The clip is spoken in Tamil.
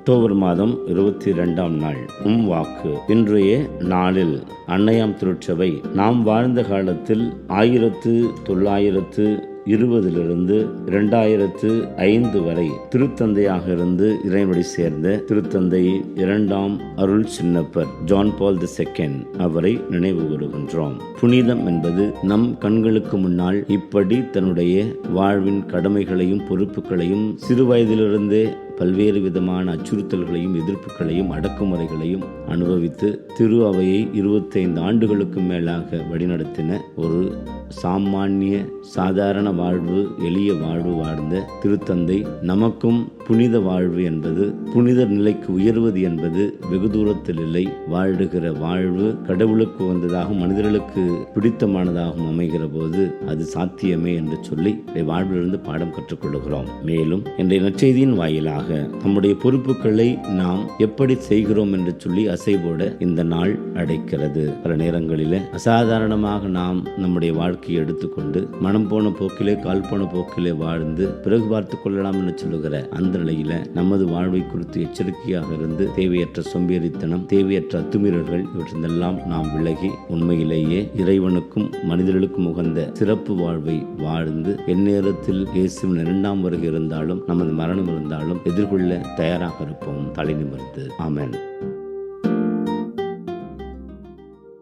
அக்டோபர் மாதம் இருபத்தி இரண்டாம் நாள். உம் வாக்கு. இன்றைய நாளில் அன்னையாம் திருச்சபை நாம் வாழ்ந்த காலத்தில் ஆயிரத்து தொள்ளாயிரத்து இருபதிலிருந்து இரண்டாயிரத்து ஐந்து வரை திருத்தந்தையாக இருந்து இறைவனை சேர்ந்த திருத்தந்தை இரண்டாம் Arul Chinnappar John Paul the second அவரை நினைவு கூறுகின்றோம். புனிதம் என்பது நம் கண்களுக்கு முன்னால் இப்படி தன்னுடைய வாழ்வின் கடமைகளையும் பொறுப்புகளையும் சிறு வயதிலிருந்தே பல்வேறு விதமான அச்சுறுத்தல்களையும் எதிர்ப்புகளையும் அடக்குமுறைகளையும் அனுபவித்து திரு அவையை இருபத்தைந்து ஆண்டுகளுக்கு மேலாக வழிநடத்தின ஒரு சாமானிய சாதாரண வாழ்வு எளிய வாழ்வு வாழ்ந்த திருத்தந்தை. நமக்கும் புனித வாழ்வு என்பது புனித நிலைக்கு உயர்வது என்பது வெகு தூரத்தில் இல்லை. வாழுகிற வாழ்வு கடவுளுக்கு வந்ததாகவும் மனிதர்களுக்கு பிடித்தமானதாகவும் அமைகிற போது அது சாத்தியமே என்று சொல்லி வாழ்விலிருந்து பாடம் கற்றுக்கொள்கிறோம். மேலும் இன்றைய நற்செய்தியின் வாயிலாக நம்முடைய பொறுப்புகளை நாம் எப்படி செய்கிறோம் என்று சொல்லி அசைவோட இந்த நாள் அடைக்கிறது. பல நேரங்களில் அசாதாரணமாக நாம் நம்முடைய வாழ்க்கையை எடுத்துக்கொண்டு மனம் போன போக்கிலே கால் போன போக்கிலே வாழ்ந்து பிறகு பார்த்து கொள்ளலாம் என்று சொல்லுகிற அந்த நிலையில நமது வாழ்வை குறித்து எச்சரிக்கையாக இருந்து தேவையற்ற சொம்பேறித்தனம் தேவையற்ற அத்துமீறல்கள் இவற்றிலெல்லாம் நாம் விலகி உண்மையிலேயே இறைவனுக்கும் மனிதர்களுக்கும் உகந்த சிறப்பு வாழ்வை வாழ்ந்து எந்நேரத்தில் இயேசுவின் இரண்டாம் வருகை இருந்தாலும் நமது மரணம் இருந்தாலும் எதிர்கொள்ள தயாராக இருப்போம். தலை நிமிர்ந்து. ஆமென்.